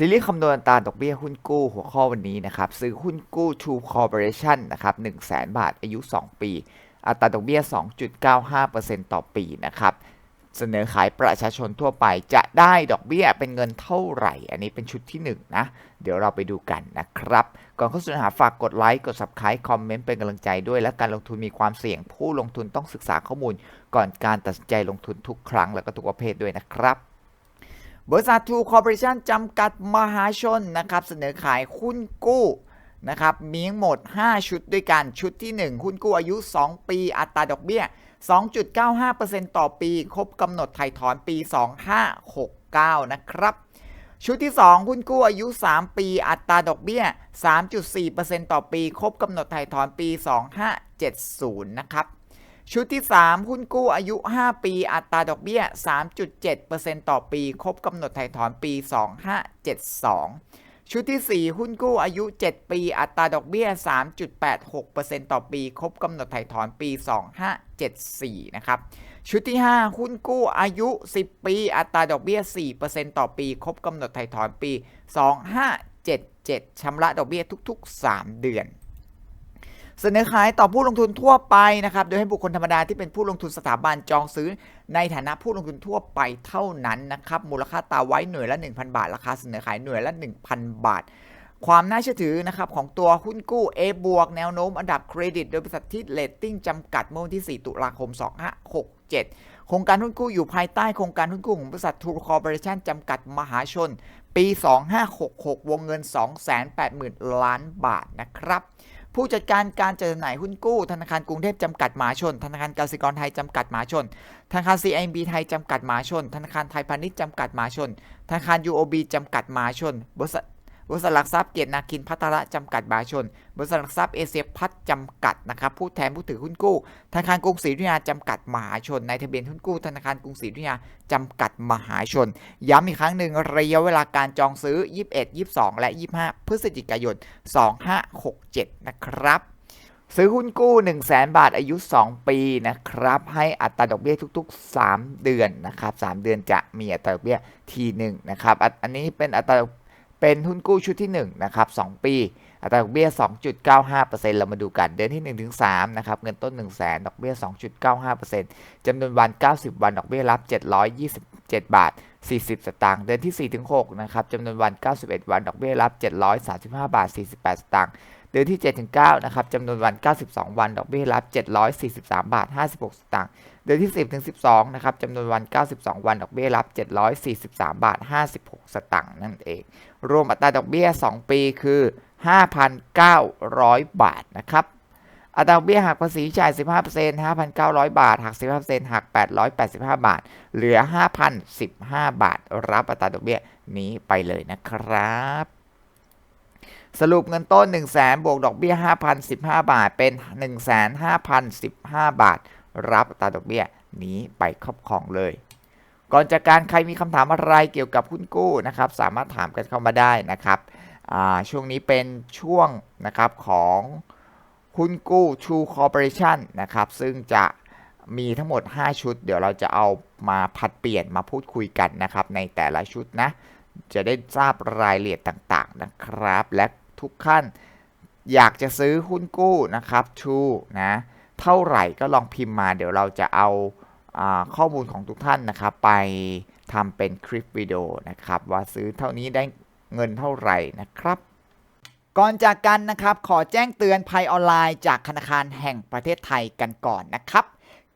ซีรีส์คำนวณตาดอกเบี้ยหุ้นกู้หัวข้อวันนี้นะครับซื้อหุ้นกู้ True Corporation นะครับ1 0 0 0 0 0 บาทอายุ 2 ปี อัตราดอกเบี้ย 2.95%ต่อปีนะครับเสนอขายประชาชนทั่วไปจะได้ดอกเบี้ยเป็นเงินเท่าไหร่ อันนี้เป็นชุดที่ 1 นะ เดี๋ยวเราไปดูกันนะครับ ก่อนเข้าสู่เนื้อหาฝากกดไลค์ กด Subscribe คอมเมนต์เป็นกำลังใจด้วย และการลงทุนมีความเสี่ยงผู้ลงทุนต้องศึกษาข้อมูล ก่อนการตัดสินใจลงทุนทุกครั้ง แล้วก็ทุกประเภทด้วยนะครับ บริษัททูคอร์ปอเรชั่นจำกัดมหาชนนะครับเสนอขายหุ้นกู้นะครับมีทั้งหมด 5 ชุดด้วยกัน ชุดที่ 1 หุ้นกู้อายุ 2 ปี อัตราดอกเบี้ย 2.95%ต่อปี ครบกำหนดไถ่ถอนปี 2569 นะครับ ชุดที่ 2 หุ้นกู้อายุ 3 ปี อัตราดอกเบี้ย 3.4%ต่อปี ครบกำหนดไถ่ถอนปี 2570 นะครับ ชุดที่ 3 หุ้นกู้อายุ 5 ปี อัตราดอกเบี้ย 3.7%ต่อปี ครบกำหนดไถ่ถอนปี 2572 ชุดที่ 4 หุ้นกู้อายุ 7 ปี อัตราดอกเบี้ย 3.86%ต่อปี ครบกำหนดไถ่ถอนปี 2574 นะครับ ชุดที่ 5 หุ้นกู้อายุ 10 ปี อัตราดอกเบี้ย 4%ต่อปี ครบกำหนดไถ่ถอนปี 2577ชำระดอกเบี้ยทุก ๆ 3 เดือน เสนอขายต่อผู้ลงทุนทั่วไปนะครับ โดยให้บุคคลธรรมดาที่เป็นผู้ลงทุนสถาบันจองซื้อ ในฐานะผู้ลงทุนทั่วไปเท่านั้นนะครับ มูลค่าตาไว้หน่วยละ 1,000 บาท ราคาเสนอขายหน่วยละ 1,000 บาท ความน่าเชื่อถือนะครับของตัวหุ้นกู้ A บวกแนวโน้มอันดับเครดิต โดยบริษัทที่เลตติ้งจำกัดเมื่อวันที่ 4 ตุลาคม 2567 โครงการหุ้นกู้อยู่ภายใต้โครงการหุ้นกู้ของบริษัททูคอร์ปอเรชั่นจำกัดมหาชน ปี 2566 วงเงิน 280,000 ล้านบาทนะครับ ผู้จัดการการจัดจำหน่ายหุ้นกู้ ธนาคารกรุงเทพจำกัดมหาชน ธนาคารกสิกรไทยจำกัดมหาชน ธนาคาร CIMB ไทยจำกัดมหาชน ธนาคารไทยพาณิชย์จำกัดมหาชน ธนาคาร UOB จำกัดมหาชนบริษัท บริษัทหลักทรัพย์เกียรตินาคินพัฒระจำกัดมหาชน บริษัทหลักทรัพย์เอเชียพัฒจำกัดนะครับผู้แทนผู้ถือหุ้นกู้ธนาคารกรุงศรีอยุธยาจำกัดมหาชน ในทะเบียนหุ้นกู้ธนาคารกรุงศรีอยุธยาจำกัดมหาชน ย้ำอีกครั้งหนึ่งระยะเวลาการจองซื้อ 21 22 และ 25 พฤศจิกายน 2567 นะครับซื้อหุ้นกู้ 1 0 0 0 0แบาทอายุ 2 ปีนะครับ ให้อัตราดอกเบี้ยทุก ๆ 3 เดือนนะครับ 3 เดือนจะมีอัตราดอกเบี้ยทีหนึ่งนะครับ อันนี้เป็นอัตรา เป็นหุ้นกู้ชุดที่1นะครับ2 ปี อัตราดอกเบี้ย 2.95%เรามาดูกัน เดือนที่1ถึง3นะครับ เงินต้น 1 0 0 0 0แดอกเบี้ย 2.95%จำนวนวัน 90 วัน ดอกเบี้ยรับ 727 บาท 40 สตางค์ เดือนที่4ถึง6นะครับจำนวนวัน 91 วัน ดอกเบี้ยรับ 735 บาท 48 สตางค์ เดือนที่ 7 ถึง 9 นะครับจำนวนวัน 92 วัน ดอกเบี้ยรับ 743 บาท 56 สตางค์ เดือนที่ 10 ถึง 12 นะครับจำนวนวัน 92 วัน ดอกเบี้ยรับ 743 บาท 56 สตางค์นั่นเอง รวมอัตราดอกเบี้ย 2 ปีคือ 5,900 บาทนะครับ อัตราดอกเบี้ยหักภาษีจ่าย 15% 5,900 บาท หัก 15%หัก 885 บาท เหลือ 5,015 บาท รับอัตราดอกเบี้ยนี้ไปเลยนะครับ สรุปเงินต้น 1 0 0 0 0แบวกดอกเบี้ย 5,015 บาท เป็น 1,5,015 บาท รับตาดอกเบี้ยนี้ไปครอบครองเลย ก่อนจากการใครมีคำถามอะไรเกี่ยวกับหุ้นกู้นะครับ สามารถถามกันเข้ามาได้นะครับช่วงนี้เป็นช่วงนะครับของหุ้นกู้ True Corporation นะครับ ซึ่งจะมีทั้งหมด 5 ชุด เดี๋ยวเราจะเอามาผัดเปลี่ยนมาพูดคุยกันนะครับ ในแต่ละชุดนะ จะได้ทราบรายละเอียดต่างๆนะครับ และทุกขั้นอยากจะซื้อหุ้นกู้นะครับ True นะเท่าไหร่ก็ลองพิมพ์มาเดี๋ยวเราจะเอาข้อมูลของทุกท่านนะครับ ไปทำเป็นคลิปวิดีโอนะครับ ว่าซื้อเท่านี้ได้เงินเท่าไหร่นะครับ ก่อนจากกันนะครับ ขอแจ้งเตือนภัยออนไลน์จากธนาคารแห่งประเทศไทยกันก่อนนะครับ